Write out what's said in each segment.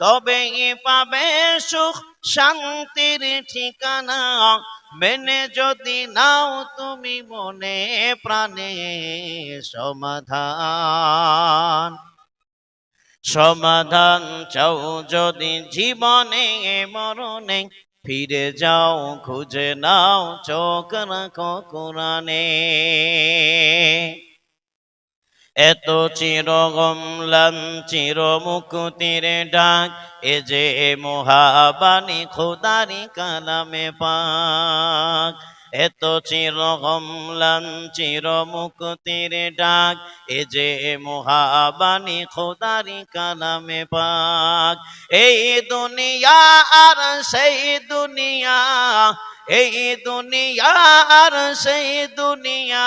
তবে পাবে সুখ, শান্তির ঠিকানা। মেনে যদি নাও তুমি মনে প্রাণে সমাধান। সমাধান চাও যদি জীবনে, মরণে, ফিরে যাও, খুঁজে নাও চোখ রাখো কোরআনে। এত চিরগমলাম চির মুকুতির ডাক, এ যে মহাবাণী খোদারি কালামে পাক। এত চিরগমলাম চির মুকুতির ডাক, এ যে মহাবাণী খোদারি কালামে পাক। এই দুনিয়া আর সেই দুনিয়া, এই দুনিয়া আর সেই দুনিয়া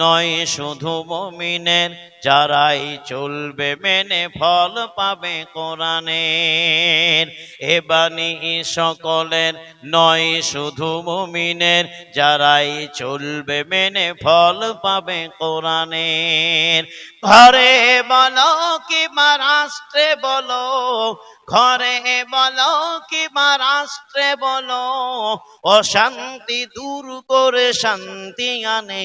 নয় শুধু মমিনের, যারাই চলবে মেনে ফল পাবে কোরআনের। এ বাণী সকলের, নয় শুধু মমিনের, যারাই চলবে মেনে ফল পাবে কোরআনের। ঘরে বলো কি রাষ্ট্রে বলো, ঘরে বলো কি রাষ্ট্রে বলো, অশান্তি দূর করে শান্তি আনে।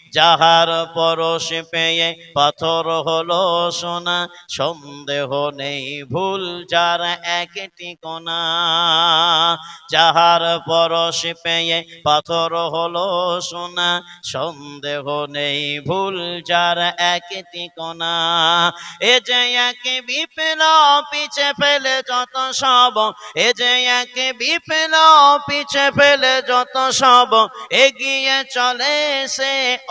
যাহার পরশ পেয়ে পাথর হলো সোনা, সন্দেহ নেই ভুল যার একটি কোনা যাহার পরশ পেয়ে পাথর হলো সোনা, সন্দেহ নেই ভুল যার একটি কোনা এ যে এক বিপিল পিছে ফেলে যত সব, এ যে এক বিপিল পিছে ফেলে যত সব, এগিয়ে চলে সে